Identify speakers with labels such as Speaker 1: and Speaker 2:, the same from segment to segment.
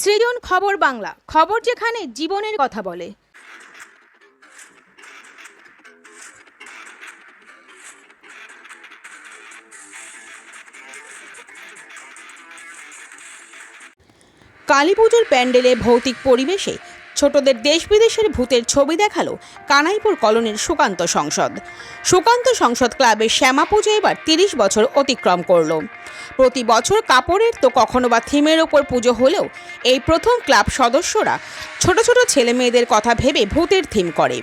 Speaker 1: সৃজন খবর বাংলা খবর যেখানে জীবনের কথা বলে। কালী পুজোর প্যান্ডেলে ভৌতিক পরিবেশে ছোটদের দেশ বিদেশের ভূতের ছবি দেখাল কানাইপুর কলোনির সুকান্ত সংসদ। সুকান্ত সংসদ ক্লাবের শ্যামা পুজো এবার তিরিশ বছর অতিক্রম করল। প্রতি বছর কাপড়ের তো কখনো বা থিমের ওপর পুজো হলেও এই প্রথম ক্লাব সদস্যরা ছোট ছোট ছেলে মেয়েদের কথা ভেবে ভূতের থিম করে।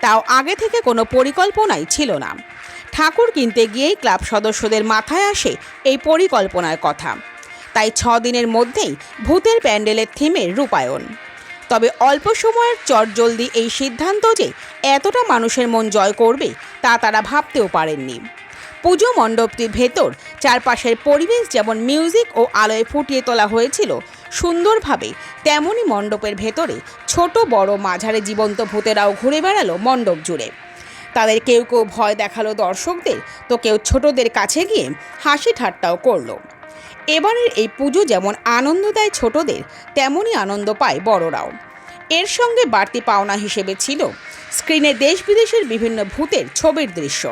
Speaker 1: তাও আগে থেকে কোনো পরিকল্পনাই ছিল না। ঠাকুর কিনতে গিয়েই ক্লাব সদস্যদের মাথায় আসে এই পরিকল্পনার কথা। তাই ছ দিনের মধ্যেই ভূতের প্যান্ডেলের থিমের রূপায়ণ। তবে অল্প সময়ের চটজলদি এই সিদ্ধান্ত যে এতটা মানুষের মন জয় করবে, তা তারা ভাবতেও পারেননি। পুজো মণ্ডপটির ভেতর চারপাশের পরিবেশ যেমন মিউজিক ও আলোয় ফুটিয়ে তোলা হয়েছিল, সুন্দরভাবে তেমনই মণ্ডপের ভেতরে ছোট বড় মাঝারে জীবন্ত ভূতেরাও ঘুরে বেড়ালো মণ্ডপ জুড়ে। তাদের কেউ কেউ ভয় দেখাল দর্শকদের, তো কেউ ছোটদের কাছে গিয়ে হাসি ঠাট্টাও করল। এবারের এই পুজো যেমন আনন্দ দেয় ছোটদের, তেমনই আনন্দ পায় বড়রাও। এর সঙ্গে বাড়তি পাওনা হিসেবে ছিল স্ক্রিনে দেশ বিদেশের বিভিন্ন ভূতের ছবির দৃশ্য।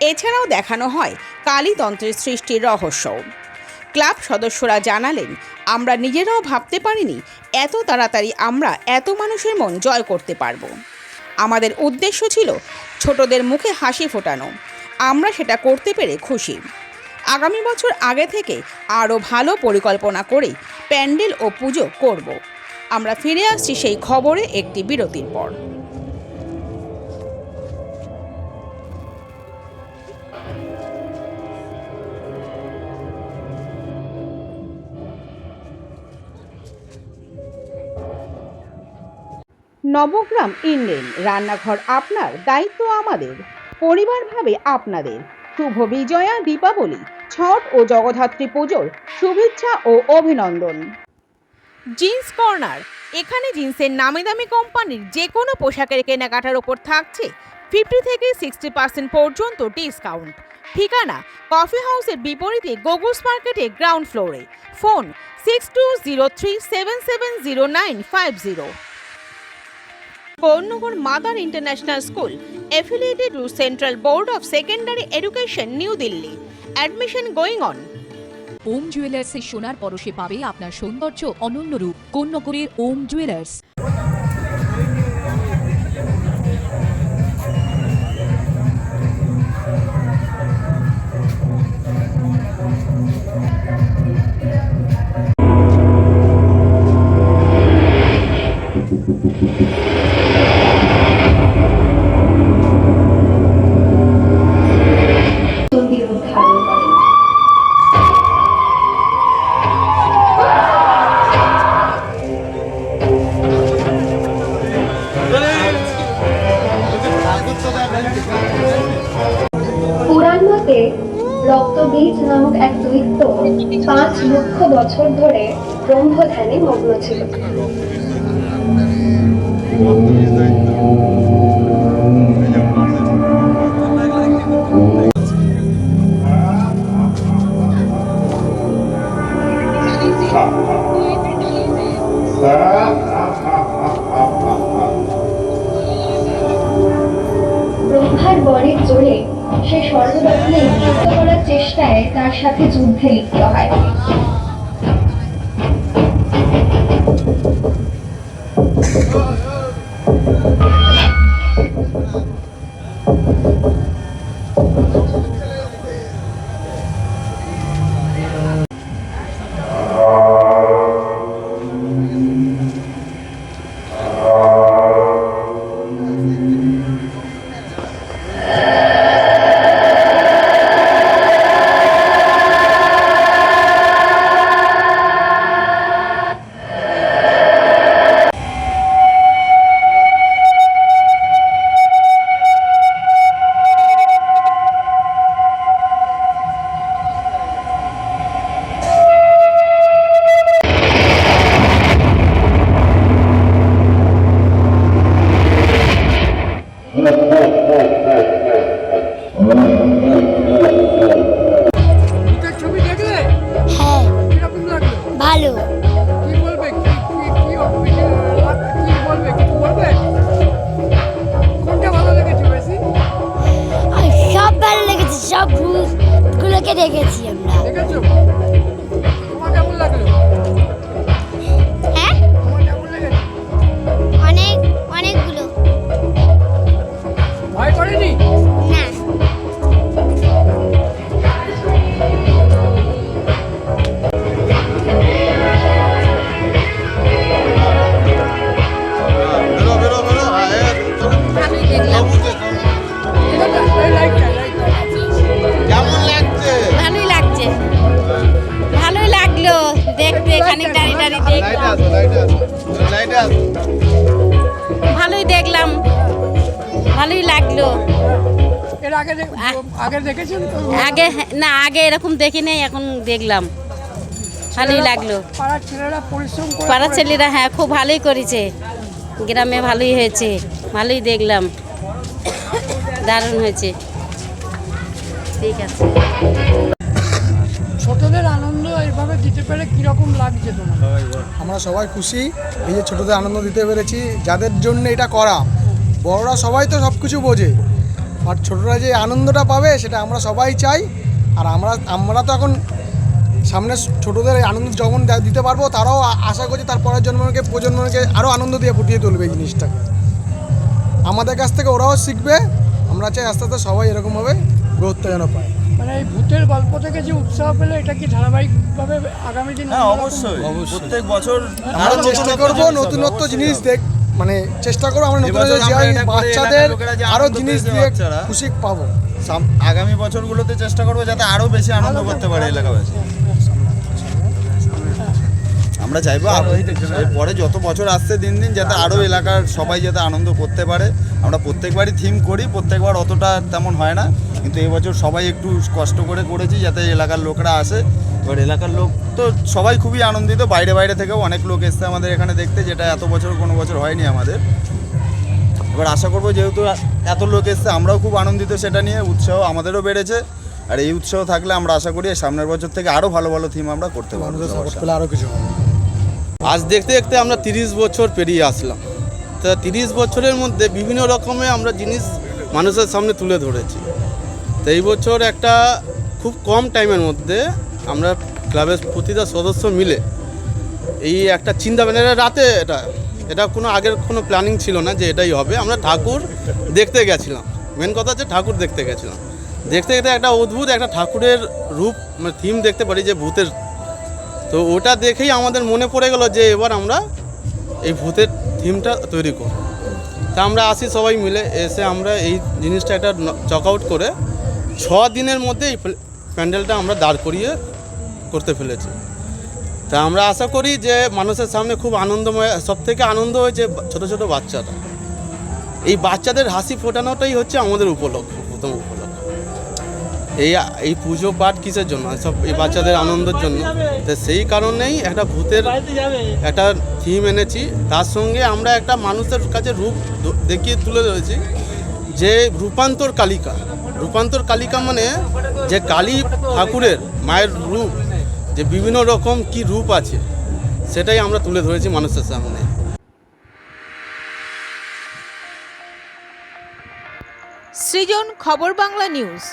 Speaker 1: এছাড়াও দেখানো হয় কালীতন্ত্রের সৃষ্টির রহস্য। ক্লাব সদস্যরা জানালেন, আমরা নিজেরাও ভাবতে পারিনি এত তাড়াতাড়ি আমরা এত মানুষের মন জয় করতে পারব। আমাদের উদ্দেশ্য ছিল ছোটদের মুখে হাসি ফোটানো। আমরা সেটা করতে পেরে খুশি। আগামী বছর আগে থেকে আরও ভালো পরিকল্পনা করে প্যান্ডেল ও পুজো করব। আমরা ফিরে আসছি সেই খবরে একটি বিরতির পর। নবগ্রাম ইন্ডেন রান্নাঘর আপনার, দায়িত্ব আমাদের। পরিবারভাবে আপনাদের। শুভ বিজয়া, দীপাবলি। ছট ও জগদ্ধাত্রী পুজোর শুভেচ্ছা ও অভিনন্দন। জিন্স কর্নার এখানে জিন্সের নামি দামি কোম্পানির যে কোনো পোশাকের কেনাকাটার ওপর থাকছে ফিফটি থেকে সিক্সটি পার্সেন্ট পর্যন্ত ডিসকাউন্ট। ঠিকানা কফি হাউসের বিপরীতে গোগুস মার্কেটে গ্রাউন্ড ফ্লোরে। Phone six two zero three seven seven zero nine five zero. Konnagar mother international school affiliated to Central Board of Secondary Education, New Delhi. Admission going on.
Speaker 2: Om জুয়েলার্সের সোনার পরশে পাবে আপনার সৌন্দর্য অনন্য রূপ কোন্নগরের ওম জুয়েলার্স
Speaker 3: মন্দির পুরাণ মতে রক্তবীজ নামক এক দৈত্য পাঁচ লক্ষ বছর ধরে ব্রহ্ম ধ্যানে মগ্ন ছিল। চেষ্টায় তার সাথে যুদ্ধে লিপ্ত হয়।
Speaker 4: ভালোই দেখলাম। ভালোই লাগল।
Speaker 5: এর আগে আগে দেখেছেন
Speaker 4: আগে না আগে এরকম দেখি নাই এখন দেখলাম। ভালোই লাগল।
Speaker 5: পাড়ার ছেলেরা পরিশ্রম
Speaker 4: পাড়ার ছেলেরা হ্যাঁ খুব ভালোই করেছে। গ্রামে ভালোই হয়েছে ভালোই দেখলাম। দারুণ হয়েছে। ঠিক আছে।
Speaker 5: ছোটদের আনন্দ এইভাবে দিতে পেরে কীরকম লাগছে তোমার
Speaker 6: আমরা সবাই খুশি, এই যে ছোটদের আনন্দ দিতে পেরেছি, যাদের জন্য এটা করা। বড়রা সবাই তো সব কিছু বোঝে, আর ছোটরা যে আনন্দটা পাবে সেটা আমরা সবাই চাই, আর আমরা আমরা তো এখন সামনে ছোটদের আনন্দ যখন দিতে পারব, তারাও আশা করছি তার পরের জন্মকে, প্রজন্মকে আরও আনন্দ দিয়ে ফুটিয়ে তুলবে এই জিনিসটাকে। আমাদের কাছ থেকে ওরাও শিখবে, আমরা চাই আস্তে আস্তে সবাই এরকমভাবে গুরুত্ব যেন পায়।
Speaker 5: মানে এই ভূতের গল্প থেকে যে উৎসাহ পেলে এটা কি ধারাবাহিকভাবে আগামী দিন
Speaker 7: হ্যাঁ অবশ্যই। প্রত্যেক বছর
Speaker 6: আমরা চেষ্টা করব নতুনত্ব জিনিস দেখ মানে চেষ্টা করো আমরা নতুন বাচ্চাদের
Speaker 7: আনন্দ
Speaker 6: জিনিস দিয়ে খুশি পাবো।
Speaker 7: আগামী বছরগুলোতে চেষ্টা করব যাতে আরও বেশি আনন্দ করতে পারে এলাকাবাসী। আমরা চাইব পরে যত বছর আসছে দিন দিন যাতে আরও এলাকার সবাই যাতে আনন্দ করতে পারে। আমরা প্রত্যেকবারই থিম করি, প্রত্যেকবার অতটা তেমন হয় না। কিন্তু এবছর সবাই একটু কষ্ট করে করেছি যাতে এলাকার লোকরা আসে। এবার এলাকার লোক তো সবাই খুবই আনন্দিত। বাইরে বাইরে থেকেও অনেক লোক এসছে আমাদের এখানে দেখতে, যেটা এত বছর, কোনো বছর হয়নি আমাদের। এবার আশা করব যেহেতু এত লোক এসছে, আমরাও খুব আনন্দিত সেটা নিয়ে। উৎসাহ আমাদেরও বেড়েছে। আর এই উৎসাহ থাকলে আমরা আশা করি সামনের বছর থেকে আরও ভালো ভালো থিম আমরা করতে পারব।
Speaker 6: আরও কিছু
Speaker 8: আজ দেখতে দেখতে আমরা তিরিশ বছর পেরিয়ে আসলাম। তা তিরিশ বছরের মধ্যে বিভিন্ন রকমের আমরা জিনিস মানুষের সামনে তুলে ধরেছি। তো এই বছর একটা খুব কম টাইমের মধ্যে আমরা ক্লাবের প্রতিটা সদস্য মিলে এই একটা চিন্তা ভাবনা রাতে এটা এটা কোনো আগের কোনো প্ল্যানিং ছিল না যে এটাই হবে। আমরা ঠাকুর দেখতে গেছিলাম। মেন কথা হচ্ছে ঠাকুর দেখতে গেছিলাম। দেখতে দেখতে একটা অদ্ভুত একটা ঠাকুরের রূপ মানে থিম দেখতে পারি যে ভূতের তো ওটা দেখেই আমাদের মনে পড়ে গেল যে এবার আমরা এই ভূতের থিমটা তৈরি করব। তা আমরা আসি সবাই মিলে এসে আমরা এই জিনিসটা একটা চক আউট করে ছ দিনের মধ্যে এই প্যান্ডেলটা আমরা দাঁড় করিয়ে করতে ফেলেছি। তা আমরা আশা করি যে মানুষের সামনে খুব আনন্দময় সব থেকে আনন্দ হয়েছে ছোট ছোট বাচ্চারা এই বাচ্চাদের হাসি ফোটানোটাই হচ্ছে আমাদের উপলক্ষ, প্রথম উপলক্ষ এই এই পুজো পাঠ কিসের জন্য? সব এই বাচ্চাদের আনন্দের জন্য। তো সেই কারণেই একটা ভূতের একটা থিম এনেছি। তার সঙ্গে আমরা একটা মানুষের কাছে রূপ দেখিয়ে তুলে ধরেছি যে রূপান্তর কালিকা। রূপান্তর কালিকা মানে যে কালী ঠাকুরের মায়ের রূপ, যে বিভিন্ন রকম কি রূপ আছে, সেটাই আমরা তুলে ধরেছি মানুষের সামনে।
Speaker 1: সৃজন খবর বাংলা নিউজ।